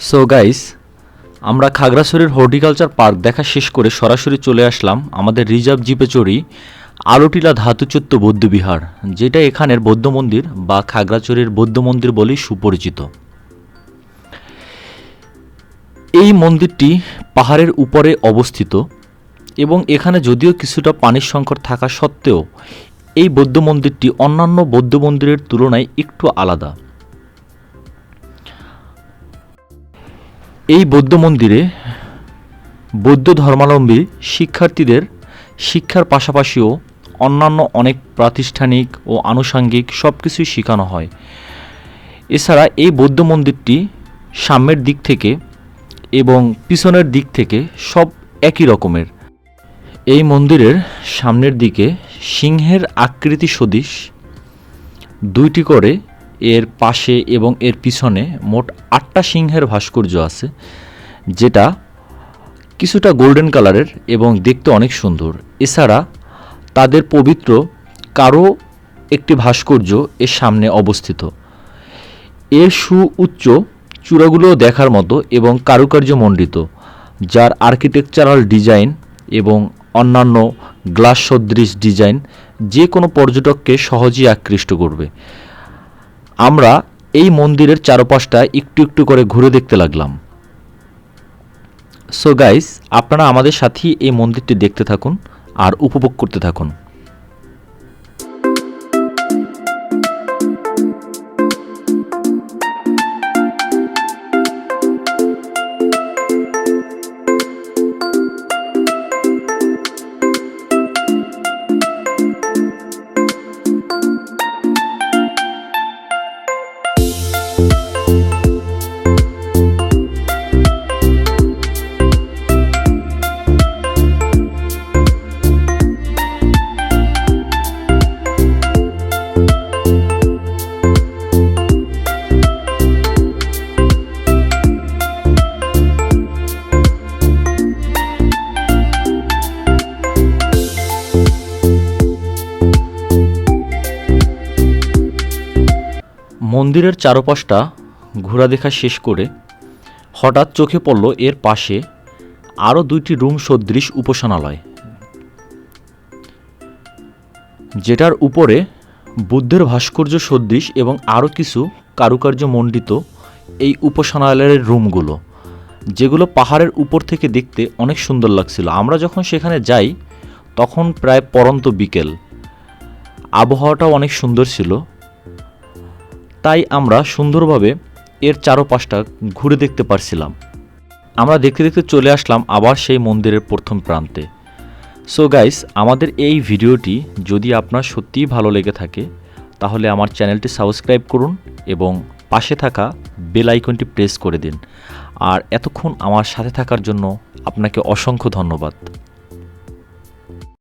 So guys আমরা খাগড়াছড়ির horticulture park দেখা শেষ করে সরাসরি চলে আসলাম আমাদের রিজার্ভ জিপে চড়ি আলোটিলা ধাতুচ্যুত বৌদ্ধবিহার যেটা এখানের বৌদ্ধ মন্দির বা খাগড়াছড়ির বৌদ্ধ মন্দির বলেই সুপরিচিত। এই মন্দিরটি পাহাড়ের উপরে অবস্থিত এবং এখানে যদিও কিছুটা পানির সংকট থাকা সত্ত্বেও এই বৌদ্ধ মন্দিরটি অন্যান্য বৌদ্ধ মন্দিরের তুলনায় একটু আলাদা। এই বৌদ্ধ মন্দিরে বৌদ্ধ ধর্মাবলম্বী শিক্ষার্থীদের শিক্ষার পাশাপাশিও অন্যান্য অনেক প্রাতিষ্ঠানিক ও আনুষাঙ্গিক সব কিছুই শেখানো হয়। এছাড়া এই বৌদ্ধ মন্দিরটি সামনের দিক থেকে এবং পিছনের দিক থেকে সব একই রকমের। এই মন্দিরের সামনের দিকে সিংহের আকৃতি সদৃশ দুইটি করে এর পাশে এবং এর পিছনে মোট আটটা সিংহের ভাস্কর্য আছে, যেটা কিছুটা গোল্ডেন কালারের এবং দেখতে অনেক সুন্দর। এছাড়া তাদের পবিত্র কারও একটি ভাস্কর্য এর সামনে অবস্থিত। এর সুউচ্চ চূড়াগুলো দেখার মতো এবং কারুকার্য মণ্ডিত, যার আর্কিটেকচারাল ডিজাইন এবং অন্যান্য গ্লাস সদৃশ ডিজাইন যে কোনো পর্যটককে সহজেই আকৃষ্ট করবে। আমরা এই মন্দিরের চারপাশটা একটু একটু করে ঘুরে দেখতে লাগলাম। সো গাইস আপনারা আমাদের সাথেই এই মন্দিরটি দেখতে থাকুন আর উপভোগ করতে থাকুন। মন্দিরের চারপাশটা ঘোরা দেখা শেষ করে হঠাৎ চোখে পড়ল এর পাশে আরও দুইটি রুম সদৃশ উপাসনালয়। যেটার উপরে বুদ্ধের ভাস্কর্য সদৃশ এবং আরও কিছু কারুকার্য মণ্ডিত এই উপাসনালয়ের রুমগুলো, যেগুলো পাহাড়ের উপর থেকে দেখতে অনেক সুন্দর লাগছিল। আমরা যখন সেখানে যাই, তখন প্রায় পরন্ত বিকেল। আবহাওয়াটাও অনেক সুন্দর ছিল। তাই আমরা সুন্দরভাবে এর চারপাশটা ঘুরে দেখতে পারছিলাম। আমরা দেখতে দেখতে চলে আসলাম আবার সেই মন্দিরের প্রথম প্রান্তে। সো গাইস আমাদের এই ভিডিওটি যদি আপনার সত্যিই ভালো লেগে থাকে, তাহলে আমার চ্যানেলটি সাবস্ক্রাইব করুন এবং পাশে থাকা বেল আইকনটি প্রেস করে দিন। আর এতক্ষণ আমার সাথে থাকার জন্য আপনাকে অসংখ্য ধন্যবাদ।